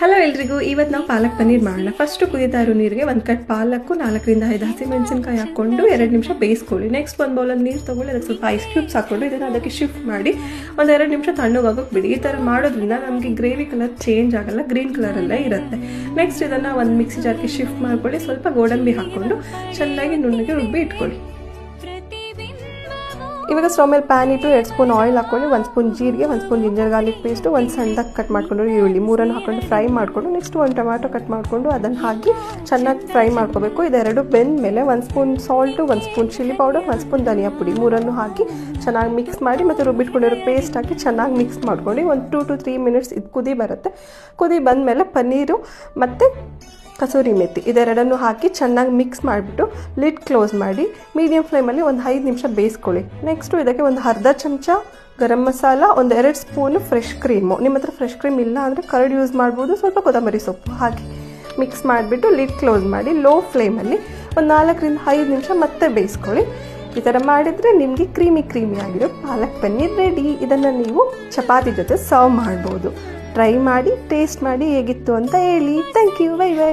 Hello ಎಲ್ರಿಗೂ ಇವತ್ತು ನಾವು ಪಾಲಕ್ ಪನ್ನೀರ್ ಮಾಡೋಣ. ಫಸ್ಟ್ ಕುದೀತಾ ಇರೋ ನೀರಿಗೆ ಒಂದು ಕಟ್ ಪಾಲಕ್ಕು ನಾಲ್ಕರಿಂದ ಐದು ಹಸಿಮೆಣಸಿನ್ಕಾಯಿ ಹಾಕ್ಕೊಂಡು ಎರಡು ನಿಮಿಷ ಬೇಯಿಸ್ಕೊಳ್ಳಿ. ನೆಕ್ಸ್ಟ್ ಒಂದು ಬೌಲಲ್ಲಿ ನೀರು ತೊಗೊಳ್ಳಿ, ಅದಕ್ಕೆ ಸ್ವಲ್ಪ ಐಸ್ ಕ್ಯೂಬ್ಸ್ ಹಾಕ್ಕೊಂಡು ಇದನ್ನು ಅದಕ್ಕೆ ಶಿಫ್ಟ್ ಮಾಡಿ ಒಂದು ಎರಡು ನಿಮಿಷ ತಣ್ಣಗಾಗೋಕೆ ಬಿಡಿ. ಈ ಥರ ಮಾಡೋದ್ರಿಂದ ನಮಗೆ ಗ್ರೇವಿ ಕಲರ್ ಚೇಂಜ್ ಆಗಲ್ಲ ಗ್ರೀನ್ ಕಲರಲ್ಲೇ ಇರುತ್ತೆ. ನೆಕ್ಸ್ಟ್ ಇದನ್ನು ಒಂದು ಮಿಕ್ಸಿ ಜಾರ್ಗೆ ಶಿಫ್ಟ್ ಮಾಡ್ಕೊಳ್ಳಿ. ಸ್ವಲ್ಪ ಗೋಡಂಬಿ ಹಾಕ್ಕೊಂಡು ಚೆನ್ನಾಗಿ ನುಣ್ಣಗೆ ರುಬ್ಬಿ ಇಟ್ಕೊಳ್ಳಿ. ಇವಾಗ ಸ್ಟವ್ ಮೇಲೆ ಪ್ಯಾನ್ ಇಟ್ಟು ಎರಡು ಸ್ಪೂನ್ ಆಯಿಲ್ ಹಾಕ್ಕೊಂಡು, ಒಂದು ಸ್ಪೂನ್ ಜೀರಿಗೆ, ಒಂದು ಸ್ಪೂನ್ ಜಿಂಜರ್ ಗಾರ್ಲಿಕ್ ಪೇಸ್ಟು, ಒಂದು ಸಣ್ಣದಾಗಿ ಕಟ್ ಮಾಡ್ಕೊಂಡು ಈರುಳ್ಳಿ ಮೂರನ್ನು ಹಾಕೊಂಡು ಫ್ರೈ ಮಾಡಿಕೊಂಡು ನೆಕ್ಸ್ಟ್ ಒಂದು ಟೊಮ್ಯಾಟೊ ಕಟ್ ಮಾಡಿಕೊಂಡು ಅದನ್ನು ಹಾಕಿ ಚೆನ್ನಾಗಿ ಫ್ರೈ ಮಾಡ್ಕೋಬೇಕು. ಇದೆರಡು ಬೆಂದ ಮೇಲೆ ಒಂದು ಸ್ಪೂನ್ ಸಾಲ್ಟು ಒಂದು ಸ್ಪೂನ್ ಚಿಲ್ಲಿ ಪೌಡರ್ ಒಂದು ಸ್ಪೂನ್ ಧನಿಯಾ ಪುಡಿ ಮೂರನ್ನು ಹಾಕಿ ಚೆನ್ನಾಗಿ ಮಿಕ್ಸ್ ಮಾಡಿ ಮತ್ತು ರುಬ್ಬಿಟ್ಕೊಂಡಿರೋ ಪೇಸ್ಟ್ ಹಾಕಿ ಚೆನ್ನಾಗಿ ಮಿಕ್ಸ್ ಮಾಡ್ಕೊಂಡು ಒಂದು ಟೂ ಟು ತ್ರೀ ಮಿನಿಟ್ಸ್ ಇದು ಕುದಿ ಬರುತ್ತೆ. ಕುದಿ ಬಂದ ಮೇಲೆ ಪನ್ನೀರು ಮತ್ತು ಕಸೂರಿ ಮೆಥಿ ಇದೆರಡನ್ನು ಹಾಕಿ ಚೆನ್ನಾಗಿ ಮಿಕ್ಸ್ ಮಾಡಿಬಿಟ್ಟು ಲಿಡ್ ಕ್ಲೋಸ್ ಮಾಡಿ ಮೀಡಿಯಂ ಫ್ಲೇಮಲ್ಲಿ ಒಂದು ಐದು ನಿಮಿಷ ಬೇಯಿಸ್ಕೊಳ್ಳಿ. ನೆಕ್ಸ್ಟು ಇದಕ್ಕೆ ಒಂದು ಅರ್ಧ ಚಮಚ ಗರಂ ಮಸಾಲ, ಒಂದು ಎರಡು ಸ್ಪೂನು ಫ್ರೆಶ್ ಕ್ರೀಮು ನಿಮ್ಮ ಹತ್ರ ಫ್ರೆಶ್ ಕ್ರೀಮ್ ಇಲ್ಲ ಅಂದರೆ ಕರ್ಡ್ ಯೂಸ್ ಮಾಡ್ಬೋದು, ಸ್ವಲ್ಪ ಕೊತ್ತಂಬರಿ ಸೊಪ್ಪು ಹಾಕಿ ಮಿಕ್ಸ್ ಮಾಡಿಬಿಟ್ಟು ಲಿಡ್ ಕ್ಲೋಸ್ ಮಾಡಿ ಲೋ ಫ್ಲೇಮಲ್ಲಿ ಒಂದು ನಾಲ್ಕರಿಂದ ಐದು ನಿಮಿಷ ಮತ್ತೆ ಬೇಯಿಸ್ಕೊಳ್ಳಿ. ಈ ಥರ ಮಾಡಿದರೆ ನಿಮಗೆ ಕ್ರೀಮಿ ಕ್ರೀಮಿ ಆಗಿರೋ ಪಾಲಕ್ ಪನ್ನೀರ್ ರೆಡಿ ಇದನ್ನು ನೀವು ಚಪಾತಿ ಜೊತೆ ಸರ್ವ್ ಮಾಡ್ಬೋದು. ಟ್ರೈ ಮಾಡಿ ಟೇಸ್ಟ್ ಮಾಡಿ ಹೇಗಿತ್ತು ಅಂತ ಹೇಳಿ. Thank you bye bye